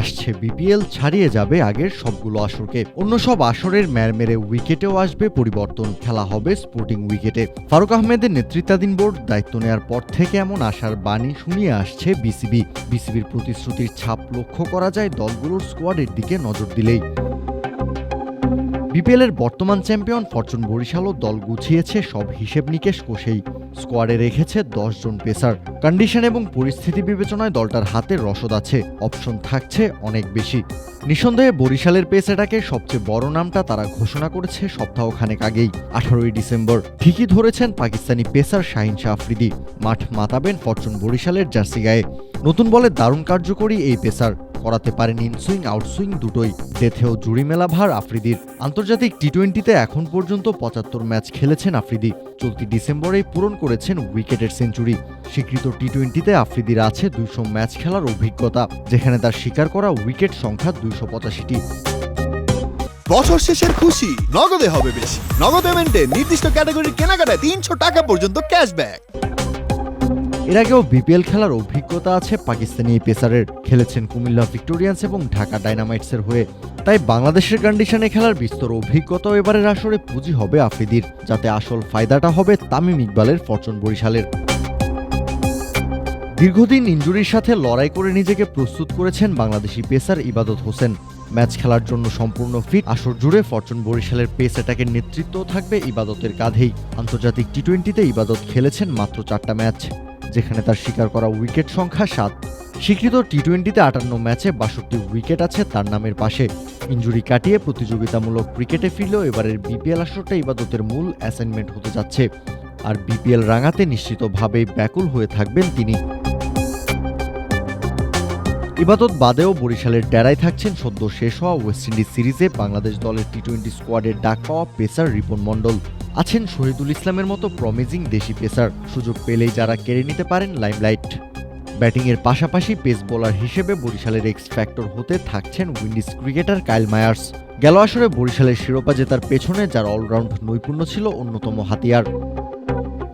আসছে। বিপিএল ছাড়িয়ে যাবে আগের সবগুলো আসরকে। অন্য সব আসরের ম্যারমেরে উইকেটেও আসবে, পরিবর্তন খেলা হবে স্পোর্টিং উইকেটে। ফারুক আহমেদের নেতৃত্বাধীন বোর্ড দায়িত্ব নেওয়ার পর থেকে এমন আশার বাণী শুনিয়ে আসছে বিসিবি বিসিবির প্রতিশ্রুতির ছাপ লক্ষ্য করা যায় দলগুলোর স্কোয়াডের দিকে নজর দিলেই। বিপিএল এর বর্তমান চ্যাম্পিয়ন ফরচুন বরিশালও দল গুছিয়েছে সব হিসেব নিকেশ কোষেই। স্কোয়াডে রেখেছে দশ জন পেসার। কন্ডিশন এবং পরিস্থিতি বিবেচনায় দলটার হাতে রসদ আছে। অপশন থাকছে অনেক বেশি। নিঃসন্দেহে বরিশালের পেস অ্যাটাকের সবচেয়ে বড় নামটা তারা ঘোষণা করেছে সপ্তাহখানেক আগেই, আঠারোই ডিসেম্বর। ঠিকই ধরেছেন পাকিস্তানি পেসার শাহিন শাহ আফ্রিদি। মাঠ মাতাবেন ফরচুন বরিশালের জার্সি গায়ে। নতুন বলে দারুণ কার্যকরী এই পেসার। করাতে পারেন ইনসুইং আউটসুইং দুটোই। ডেথেও জুড়ি মেলা ভার আফ্রিদির। আন্তর্জাতিক টি টোয়েন্টিতে এখন পর্যন্ত পঁচাত্তর ম্যাচ খেলেছেন আফ্রিদি। চলতি ডিসেম্বরেই পূরণ করেছেন উইকেটের সেঞ্চুরি। স্বীকৃত টি টোয়েন্টিতে আফ্রিদির আছে দুইশো ম্যাচ খেলার অভিজ্ঞতা, যেখানে তার শিকার করা উইকেট সংখ্যা দুইশো পঁচাশিটি। বছর শেষের খুশি, নগদে হবে বেশি। নগদ পেমেন্টে নির্দিষ্ট ক্যাটাগরির কেনাকাটায় তিনশো টাকা পর্যন্ত ক্যাশব্যাক। এর আগেও বিপিএল খেলার অভিজ্ঞতা আছে পাকিস্তানি পেসারের। খেলেছেন কুমিল্লা ভিক্টোরিয়ান্স এবং ঢাকা ডাইনামাইটসের হয়ে। তাই বাংলাদেশের কন্ডিশনে খেলার বিস্তর অভিজ্ঞতাও এবারের আসরে পুঁজি হবে আফ্রিদির, যাতে আসল ফায়দাটা হবে তামিম ইকবালের ফরচুন বরিশালের। দীর্ঘদিন ইঞ্জুরির সাথে লড়াই করে নিজেকে প্রস্তুত করেছেন বাংলাদেশি পেসার ইবাদত হোসেন। ম্যাচ খেলার জন্য সম্পূর্ণ ফিট, আসর জুড়ে ফরচুন বরিশালের পেস অ্যাটাকের নেতৃত্ব থাকবে ইবাদতের কাঁধেই। আন্তর্জাতিক টি টোয়েন্টিতে ইবাদত খেলেছেন মাত্র চারটা ম্যাচ। যেখানে তার শিকার করা উইকেট সংখ্যা সাত। স্বীকৃত টি টোয়েন্টিতে আটান্ন ম্যাচে বাষট্টি উইকেট আছে তার নামের পাশে। ইঞ্জুরি কাটিয়ে প্রতিযোগিতামূলক ক্রিকেটে ফিরলেও এবারের বিপিএল আসরটা ইবাদতের মূল অ্যাসাইনমেন্ট হতে যাচ্ছে। আর বিপিএল রাঙাতে নিশ্চিতভাবেই ব্যাকুল হয়ে থাকবেন তিনি। ইবাদত বাদেও বরিশালের ডেরায় থাকছেন সদ্য শেষ হওয়া ওয়েস্ট ইন্ডিজ সিরিজে বাংলাদেশ দলের টি টোয়েন্টি স্কোয়াডের ডাক পাওয়া পেসার রিপন মণ্ডল। আছেন শহীদুল ইসলামের মতো প্রমিজিং দেশি পেসার সুযোগ পেলেই যারা কেড়ে নিতে পারেন লাইমলাইট ব্যাটিংয়ের পাশাপাশি পেস বোলার হিসেবে বরিশালের এক্স ফ্যাক্টর হতে থাকছেন উইন্ডিজ ক্রিকেটার কাইল মায়ার্স গেল আসরে বরিশালের শিরোপা জেতার পেছনে যার অলরাউন্ড নৈপুণ্য ছিল অন্যতম হাতিয়ার।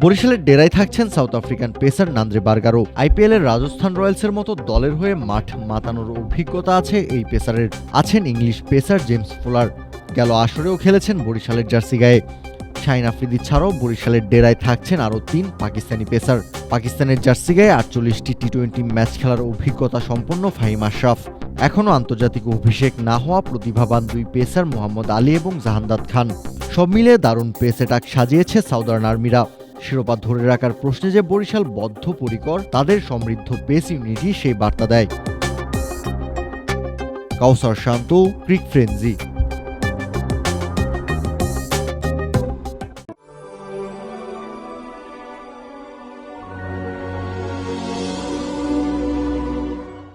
বরিশালের ডেরায় থাকছেন সাউথ আফ্রিকান পেসার নান্দ্রে বার্গারো। আইপিএল এর রাজস্থান রয়্যালসের মতো দলের হয়ে মাঠ মাতানোর অভিজ্ঞতা আছে এই পেসারের আছেন ইংলিশ পেসার জেমস ফুলার গেল আসরেও খেলেছেন বরিশালের জার্সি গায়ে। শাহিন আফ্রিদি ছাড়াও বরিশালের ডেরায় থাকছেন আরও তিন পাকিস্তানি পেসার। পাকিস্তানের জার্সি গায়ে আটচল্লিশটি টি টোয়েন্টি ম্যাচ খেলার অভিজ্ঞতা সম্পন্ন ফাহিম আশরাফ। এখনও আন্তর্জাতিক অভিষেক না হওয়া প্রতিভাবান দুই পেসার মোহাম্মদ আলী এবং জাহান্দাদ খান। সব মিলে দারুণ পেস অ্যাটাক সাজিয়েছে সাউদার্ন আর্মিরা। শিরোপা ধরে রাখার প্রশ্নে যে বরিশাল বদ্ধপরিকর, তাদের সমৃদ্ধ পেস ইউনিটি সেই বার্তা দেয়। কাউসার শান্ত, ক্রিক ফ্রেন্সি